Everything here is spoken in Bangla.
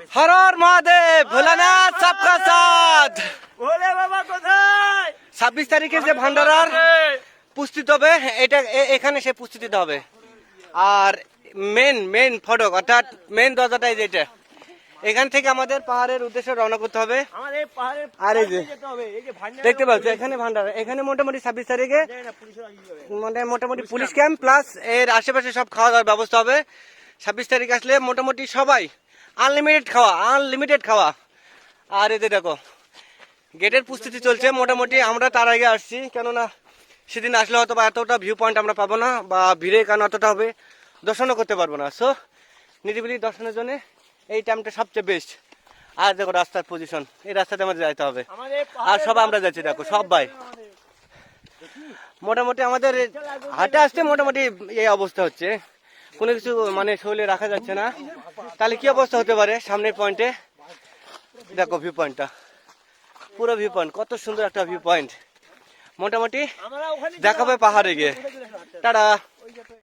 হর হর মহাদেব ভোলানাথ সবকা সাথ ভোলে বাবা কোথায়? ছাব্বিশ তারিখে যে ভান্ডারার পুষ্টিতে হবে এটা এখানে সে পুষ্টি দিতে হবে। আর মেন মেন ফটক অর্থাৎ মেন দরজাটাই যেটা এখান থেকে আমাদের পাহাড়ের উদ্দেশ্যে রওনা করতে হবে। আর এই যে- দেখতে পাচ্ছ এখানে ভান্ডার এখানে মোটামুটি ছাব্বিশ তারিখে মানে মোটামুটি পুলিশ ক্যাম্প প্লাস এর আশেপাশে সব খাওয়া দাওয়ার ব্যবস্থা হবে। ছাব্বিশ তারিখ আসলে মোটামুটি সবাই আনলিমিটেড খাওয়া আনলিমিটেড খাওয়া। আর এতে দেখো গেটের প্রস্তুতি চলছে মোটামুটি আমরা তার আগে আসছি কেননা সেদিন আসলে হয়তো বা এতটা ভিউ পয়েন্ট আমরা পাবো না বা ভিড়ে কেন অতটা হবে দর্শনও করতে পারব না। সো নিরিবিলি দর্শনের জন্য এই টাইমটা সবচেয়ে বেস্ট আর দেখো রাস্তার পজিশন এই রাস্তাতে আমাদের যাইতে হবে। আর সব আমরা যাচ্ছি দেখো সবাই মোটামুটি আমাদের হাটে আসতে মোটামুটি এই অবস্থা হচ্ছে। কোনো কিছু মানে শরীরে রাখা যাচ্ছে না। তাহলে কি অবস্থা হতে পারে সামনের পয়েন্টে দেখো ভিউ পয়েন্টটা পুরো ভিউ পয়েন্ট কত সুন্দর একটা ভিউ পয়েন্ট মোটামুটি দেখাবে পাহাড়ে গিয়ে। টাটা।